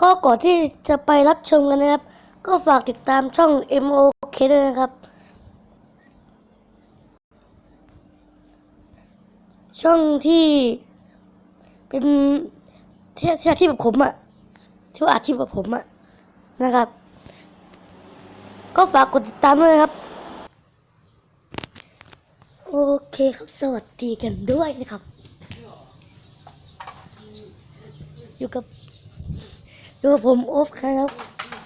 ก็ก่อนที่จะไปรับชมกันนะครับ ก็ฝากติดตามช่อง MOK ด้วยนะครับ ช่องที่เป็นที่ที่อาชีพแบบผมอะที่ว่าอาชีพแบบผมอะนะครับ ก็ฝากกดติดตามด้วยนะครับโอเคครับสวัสดีกันด้วยนะครับ อยู่กับ อยู่กับผมโอ๊ฟครับ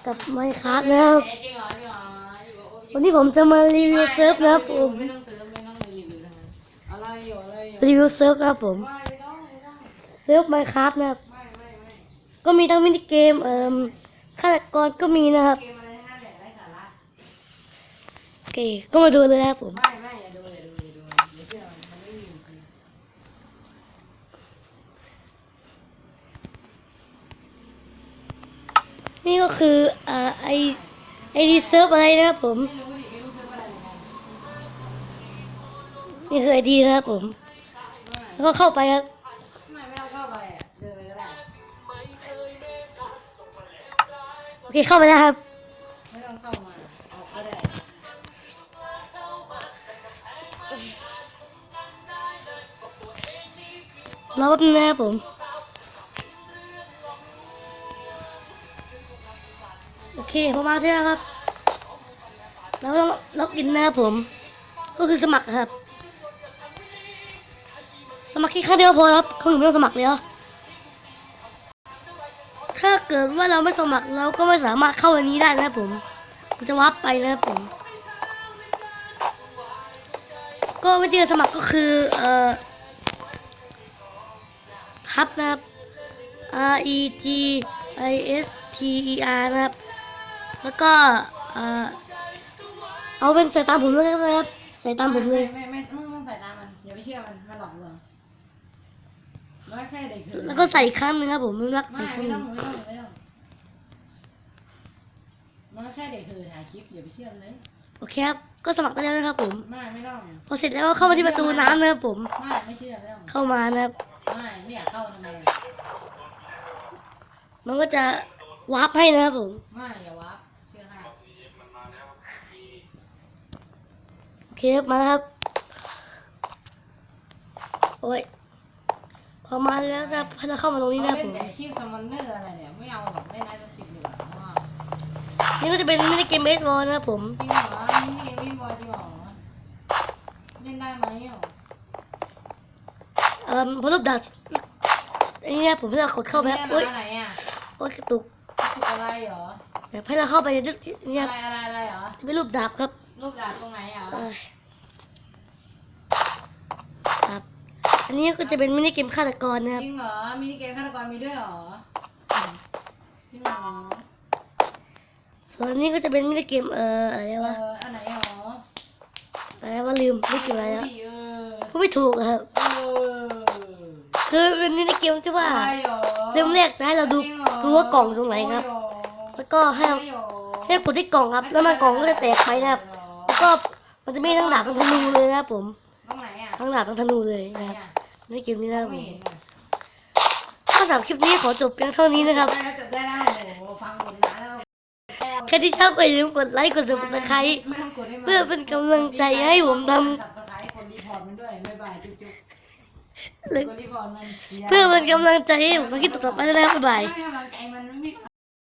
กับไมค์ครับนะครับจริงเหรอจริงเหรออยู่กับโอ๊ควันนี้ผมจะมารีวิวเซิร์ฟนะครับผมไม่ต้องเซิร์ฟไม่ต้องรีวิวทั้งนั้นอะไรอยู่อะไรอยู่รีวิวเซิร์ฟนะครับผมไม่ไม่ต้องไม่ต้องเซิร์ฟไมค์ครับนะครับไม่ไม่ไม่ก็มีทั้งมินิเกมเอ่อฆาตกรก็มีนะครับเกมอะไรทั้งนั้นแหละไร้สาระโอเคก็มาดูเลยนะครับผม ไม่ไม่อย่าดูอย่าดูอย่าดูอย่าเชื่อมันมันไม่มีอยู่จริง นี่ก็คือเอ่อไอไอดีเซิร์ฟอะไรนะครับผม นี่คือไอดีนะครับผม แล้วก็เข้าไปครับโอเคเข้าไปแล้วครับไม่ต้องเข้ามาออกก็ได้รอแป๊บนึงนะครับผม โอเคพอมาที่แล้วครับ แล้วต้องล็อกอินนะครับผม ก็คือสมัครครับ สมัครแค่ครั้งเดียวพอครับเขาถึงไม่ต้องสมัครแล้วถ้าเกิดว่าเราไม่สมัครเราก็ไม่สามารถเข้าอันนี้ได้นะครับผมมันจะวับไปนะครับผม ก็วิธีสมัครก็คือ เอ่อทับนะครับ R E G I S T E R นะครับ แล้วก็เอ่อเอาเป็นใส่ตามผมเลยนะครับใส่ตามผมเลยไม่ไม่ไม่ไม่ต้องใส่ตามมันอย่าไปเชื่อมันมันหลอกลวงมันแค่เด็กคือแล้วก็ใส่อีกครั้งหนึงครับผมไม่รักไม่ใส่ครั้งไม่หนึต้องงไม่ต้องไม่ต้องมันก็แค่เด็กคือถ่ายคลิปอย่าไปเชื่อมันเลยโอเคครับก็สมัครได้แล้วนะครับผม ไม่ไม่ต้องพอเสร็จแล้วก็เข้ามาที่ประตูน้ำนะครับผม ไม่ไม่เชื่อไม่ต้องเข้ามานะครับ ไม่ไม่อยากเข้าทำไมมันก็จะวาร์ปให้นะครับผม ไม่อย่าวับเชื่อให้ โอ เคครับมาแล้วครับ โอ้ย พอมาแล้วนะครับพอเราเข้ามาตรงนี้นะครับเล่ผนม แต่อาชีพสมอนเนอร์อะไรเนี่ย ไม่เอาหรอกเล่นไลฟ์สิบดีกว่าว่านี่ก็จะเป็นมินิเกมเบสบอลนะครับผม จริงเหรอนี่เกมวิ่งบอยจริงเหรอเล่นได้ไหมอะเอ่อพอรูปดัดอันนี้นะผมให้เรากดเข้าไปครับโอ๊โอ้ยยไหนอะโอ้ยกระตุกถูกอะไรเหรอ เดี๋ยวให้เราเข้าไปในที่นี่อะครับไรอะไรอะไรเหรอจะเป็นรูปดาบครับรูปดาบตรงไหนเหรอเอ้ยครับ อันนี้ก็จะเป็นมินิเกมฆาตกรนะครับจริงเหรอมินิเกมฆาตกรมีด้วยเหรอจริงเหรอส่วนอันนี้ก็จะเป็นมินิเกมเอ่ออะไรเอวะออันไหนเหรออะไรวะลืมไม่เกมอะไรแล้วดีเออพูดไม่ถูกอะครับเออคือเป็นมินิเกมที่ว่าอะไรเหรอเริ่มแรกจะให้เราดูจงหรอดูว่ากล่องตรงไหนครับโอ้ย แล้วก็ให้เราโอ้ยให้เรากดที่กล่องครับ แล้วมันกล่องก็จะแตกไปนะครับ แล้วก็มันจะมีทั้งดาบทั้งธนูเลยนะครับผมตรงไหนอะทั้งดาบทั้งธนูเลยไหนนะครับอะในเกมนี้นะครับผไม่มเห็นอะก็สำหรับคลิปนี้ขอจบเพียงเท่านี้นะครับได้แล้วจบได้แล้วโอ้โหฟังหมดแล้วแล้วใครที่ชอบก็อย่าลืมกดไลค์กดซับสไครต์ไม่ต้องกดให้มัเพื่อเป็นกำลังใจให้ผมทำสับสไครต์คนรีพอร์ตมันด้วยบ๊ายบายจุ๊บจุ๊บหรือคนรีพอร์ตมันเพื่อเป็นกำลังใจให้ผมทำคลิปต่อๆไปนะครับบ๊ายบาย